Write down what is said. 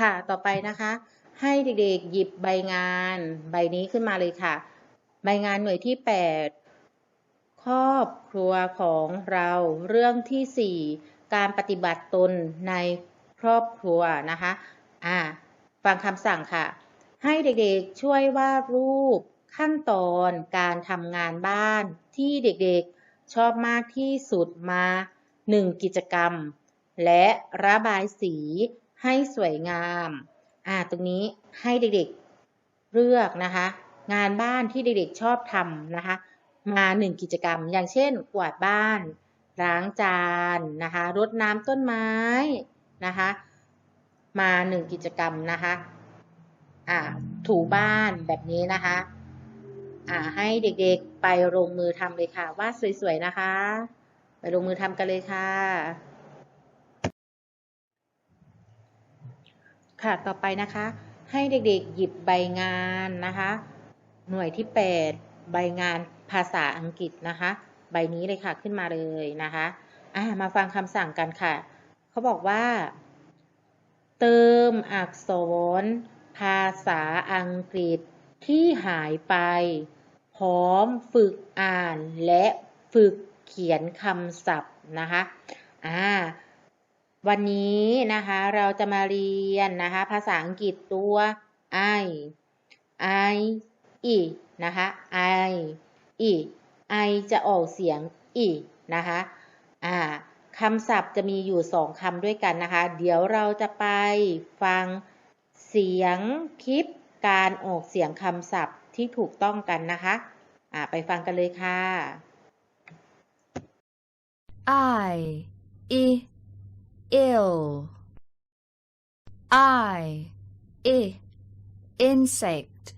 ค่ะ ต่อไปนะคะ ให้เด็กๆหยิบใบงานใบนี้ขึ้นมาเลยค่ะ ใบงานหน่วยที่ 8 ครอบครัวของเราเรื่องที่ 4 การปฏิบัติตนในครอบครัวนะคะ อ่า ฟังคำสั่งค่ะ ให้เด็กๆช่วยวาดรูปขั้นตอนการทำงานบ้านที่เด็กๆชอบมากที่สุดมา 1 กิจกรรม และระบายสี ให้สวยงาม อ่า ตรงนี้ให้เด็กๆเลือกนะคะ งานบ้านที่เด็กๆชอบทำนะคะ มาหนึ่งกิจกรรม อย่างเช่นกวาดบ้าน ล้างจานนะคะรดน้ำต้นไม้นะคะ มาหนึ่งกิจกรรมนะคะ อ่า ถูบ้านแบบนี้นะคะ อ่า ให้เด็กๆไปลงมือทำเลยค่ะวาดสวยๆนะคะ ไปลงมือทำกันเลยค่ะ ค่ะต่อไปนะคะ ให้เด็กๆหยิบใบงานนะคะ หน่วยที่ 8 ใบงานภาษาอังกฤษนะคะ ใบนี้เลยค่ะขึ้นมาเลยนะคะอ่ามาฟังคำสั่งกันค่ะ เขาบอกว่า เติมอักษร ภาษาอังกฤษที่หายไป พร้อมฝึกอ่านและฝึกเขียนคำศัพท์นะคะอ่า วันนี้นะคะเราจะมาเรียนนะคะภาษาอังกฤษตัว I I E นะคะ I E I จะออกเสียง E นะคะอ่าคำศัพท์จะมีอยู่สองคำด้วยกันนะคะ เดี๋ยวเราจะไปฟังเสียงคลิปการออกเสียงคำศัพท์ที่ถูกต้องกันนะคะอ่าไปฟังกันเลยค่ะ I I ill. I I insect